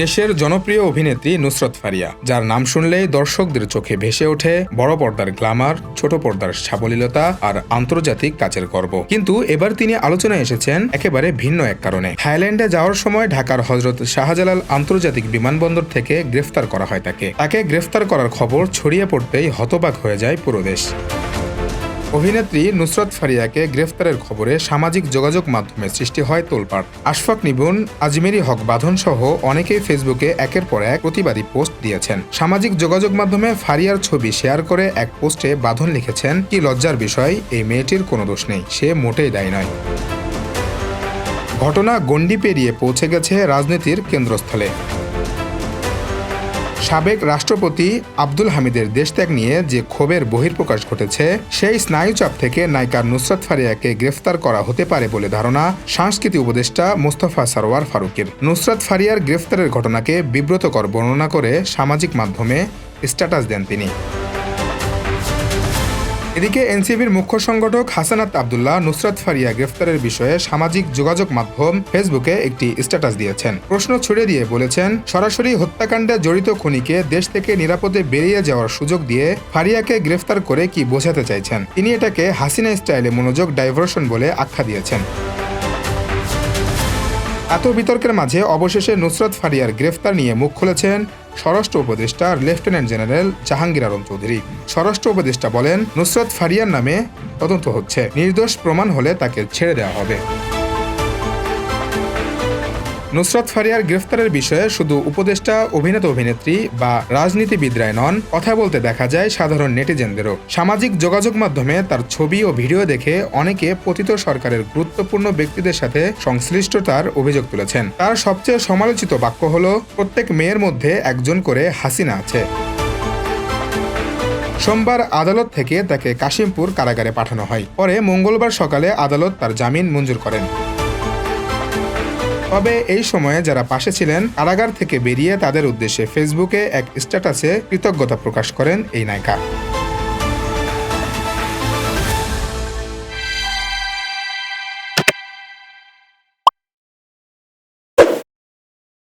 দেশের জনপ্রিয় অভিনেত্রী নুসরত ফারিয়া, যার নাম শুনলেই দর্শকদের চোখে ভেসে ওঠে বড় পর্দার গ্লামার, ছোট পর্দার সাবলীলতা আর আন্তর্জাতিক কাজের গর্ব। কিন্তু এবার তিনি আলোচনায় এসেছেন একেবারে ভিন্ন এক কারণে। থাইল্যান্ডে যাওয়ার সময় ঢাকার হজরত শাহজালাল আন্তর্জাতিক বিমানবন্দর থেকে গ্রেফতার করা হয় তাকে। তাকে গ্রেফতার করার খবর ছড়িয়ে পড়তেই হতবাক হয়ে যায় পুরো দেশ। অভিনেত্রী নুসরত ফারিয়াকে গ্রেফতারের খবরে সামাজিক যোগাযোগ মাধ্যমে সৃষ্টি হয় তোলপাড়। আশফাক নিবুন, আজমেরি হক বাঁধন সহ অনেকেই ফেসবুকে একের পর এক প্রতিবাদী পোস্ট দিয়েছেন। সামাজিক যোগাযোগ মাধ্যমে ফারিয়ার ছবি শেয়ার করে এক পোস্টে বাঁধন লিখেছেন, কি লজ্জার বিষয়, এই মেয়েটির কোনো দোষ নেই, সে মোটেই দায়ী নয়। ঘটনা গণ্ডি পেরিয়ে পৌঁছে গেছে রাজনীতির কেন্দ্রস্থলে। সাবেক রাষ্ট্রপতি আব্দুল হামিদের দেশত্যাগ নিয়ে যে ক্ষোভের বহির্প্রকাশ ঘটেছে, সেই স্নায়ুচাপ থেকে নায়িকা নুসরাত ফারিয়াকে গ্রেফতার করা হতে পারে বলে ধারণা সাংস্কৃতিক উপদেষ্টা মোস্তফা সারোয়ার ফারুকের। নুসরাত ফারিয়ার গ্রেফতারের ঘটনাকে বিব্রতকর বর্ণনা করে সামাজিক মাধ্যমে স্ট্যাটাস দেন তিনি। এদিকে এনসিবির মুখ্য সংগঠক হাসানাত আবদুল্লাহ নুসরাত ফারিয়া গ্রেফতারের বিষয়ে সামাজিক যোগাযোগ মাধ্যম ফেসবুকে একটি স্ট্যাটাস দিয়েছেন। প্রশ্ন ছুড়ে দিয়ে বলেছেন, সরাসরি হত্যাকাণ্ডে জড়িত খুনিকে দেশ থেকে নিরাপদে বেরিয়ে যাওয়ার সুযোগ দিয়ে ফারিয়াকে গ্রেফতার করে কি বোঝাতে চাইছেন? তিনি এটাকে হাসিনা স্টাইলে মনোযোগ ডাইভার্সন বলে আখ্যা দিয়েছেন। এত বিতর্কের মাঝে অবশেষে নুসরত ফারিয়ার গ্রেফতার নিয়ে মুখ খুলেছেন স্বরাষ্ট্র উপদেষ্টা, লেফটেন্যান্ট জেনারেল জাহাঙ্গীর আলম চৌধুরী। স্বরাষ্ট্র উপদেষ্টা বলেন, নুসরত ফারিয়ার নামে তদন্ত হচ্ছে। নির্দোষ প্রমাণ হলে তাকে ছেড়ে দেওয়া হবে। নুসরত ফারিয়ার গ্রেফতারের বিষয়ে শুধু উপদেষ্টা, অভিনেতা, অভিনেত্রী বা রাজনীতিবিদরাই নন কথা বলতে দেখা যায় সাধারণ নেটিজেনদেরও। সামাজিক যোগাযোগ মাধ্যমে তার ছবি ও ভিডিও দেখে অনেকে পতিত সরকারের গুরুত্বপূর্ণ ব্যক্তিদের সাথে সংশ্লিষ্টতার অভিযোগ তুলেছেন। তার সবচেয়ে সমালোচিত বাক্য হল, প্রত্যেক মেয়ের মধ্যে একজন করে হাসিনা আছে। সোমবার আদালত থেকে তাকে কাশিমপুর কারাগারে পাঠানো হয়। পরে মঙ্গলবার সকালে আদালত তার জামিন মঞ্জুর করেন। তবে এই সময়ে যারা পাশে ছিলেন কারাগার থেকে বেরিয়ে তাদের উদ্দেশ্যে ফেসবুকে এক স্ট্যাটাসে কৃতজ্ঞতা প্রকাশ করেন এই নায়িকা।